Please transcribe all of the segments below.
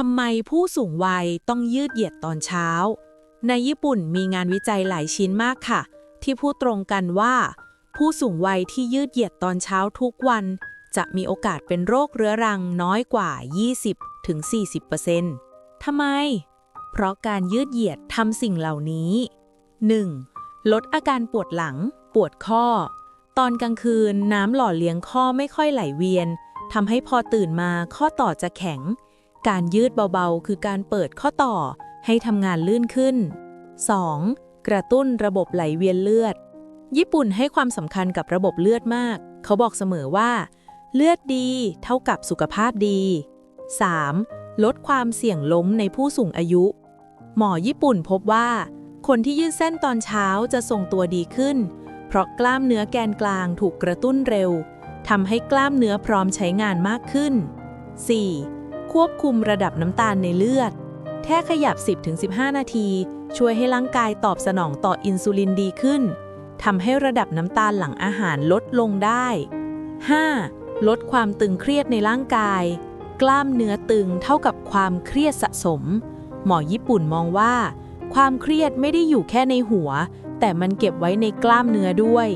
ทำไมผู้สูงวัยต้องยืดเหยียดตอนเช้า ในญี่ปุ่นมีงานวิจัยหลายชิ้นมากค่ะ ที่พูดตรงกันว่า ผู้สูงวัยที่ยืดเหยียดตอนเช้าทุกวัน จะมีโอกาสเป็นโรคเรื้อรังน้อยกว่า 20-40%ทำไม เพราะการยืดเหยียดทำสิ่งเหล่านี้ 1. ลดอาการปวดหลัง ปวดข้อ ตอนกลางคืนน้ำหล่อเลี้ยงข้อไม่ค่อยไหลเวียนทำให้พอตื่นมาข้อต่อจะแข็ง การยืดเบาๆ คือการเปิดข้อต่อให้ทำงานลื่นขึ้น 2. กระตุ้นระบบไหลเวียนเลือด ญี่ปุ่นให้ความสำคัญกับระบบเลือดมาก เขาบอกเสมอว่า เลือดดีเท่ากับสุขภาพดี 3. ลดความเสี่ยงล้มในผู้สูงอายุ หมอญี่ปุ่นพบว่า คนที่ยืดเส้นตอนเช้าจะทรงตัวดีขึ้น เพราะกล้ามเนื้อแกนกลางถูกกระตุ้นเร็วทำให้กล้ามเนื้อพร้อมใช้งานมากขึ้น 4. ควบคุมระดับน้ำตาลในเลือด แค่ขยับ 10-15 นาที ช่วยให้ร่างกายตอบสนองต่ออินซูลินดีขึ้นทำให้ระดับน้ำตาลหลังอาหารลดลงได้ 5. ลดความตึงเครียดในร่างกาย กล้ามเนื้อตึงเท่ากับความเครียดสะสม หมอญี่ปุ่นมองว่า ความเครียดไม่ได้อยู่แค่ในหัว แต่มันเก็บไว้ในกล้ามเนื้อด้วย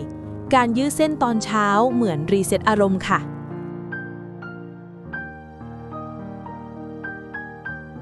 การยืดเส้นตอนเช้าเหมือนรีเซ็ตอารมณ์ค่ะ